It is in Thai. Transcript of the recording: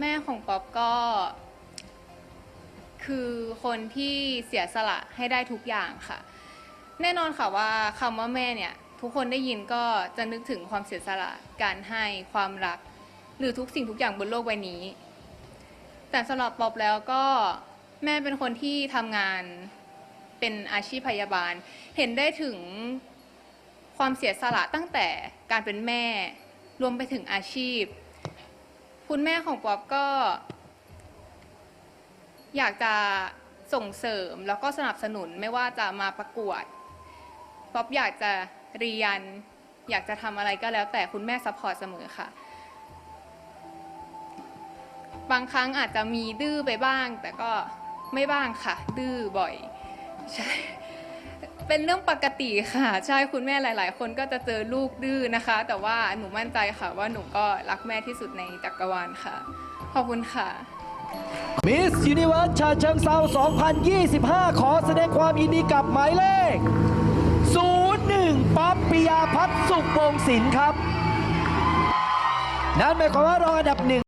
แม่ของป๊อปก็ คือคนที่เสียสละให้ได้ทุกอย่างค่ะ แน่นอนค่ะว่าคำว่าแม่เนี่ย ทุกคนได้ยินก็จะนึกถึงความเสียสละการให้ความรัก หรือทุกสิ่งทุกอย่างบนโลกใบนี้ แต่สำหรับป๊อปแล้วก็แม่เป็นคนที่ทำงานเป็นอาชีพพยาบาล เห็นได้ถึงความเสียสละตั้งแต่การเป็นแม่ รวมไปถึงอาชีพ คุณแม่ของป๊อปก็ อยากจะส่งเสริมแล้วก็สนับสนุนไม่ว่าจะมาประกวดป๊อปอยากจะเรียน อยากจะทำอะไรก็แล้ว แต่คุณแม่ซัพพอร์ตเสมอค่ะ บางครั้งอาจจะมีดื้อไปบ้าง แต่ก็ไม่บ้างค่ะ ดื้อบ่อยใช่ เป็นเรื่องปกติค่ะ ใช่คุณแม่หลาย ๆ คนก็จะเจอลูกดื้อนะคะ แต่ว่าหนูมั่นใจค่ะว่าหนูก็รักแม่ที่สุดในจักรวาลค่ะ ขอบคุณค่ะมิสยูนิเวิร์สชาเชิงเซา2025 ขอแสดงความยินดีกับหมายเลข 01ป๊อปปิยาพัฒน์สุขวงศิลป์ครับ นั่นหมายความว่ารองอันดับหนึ่ง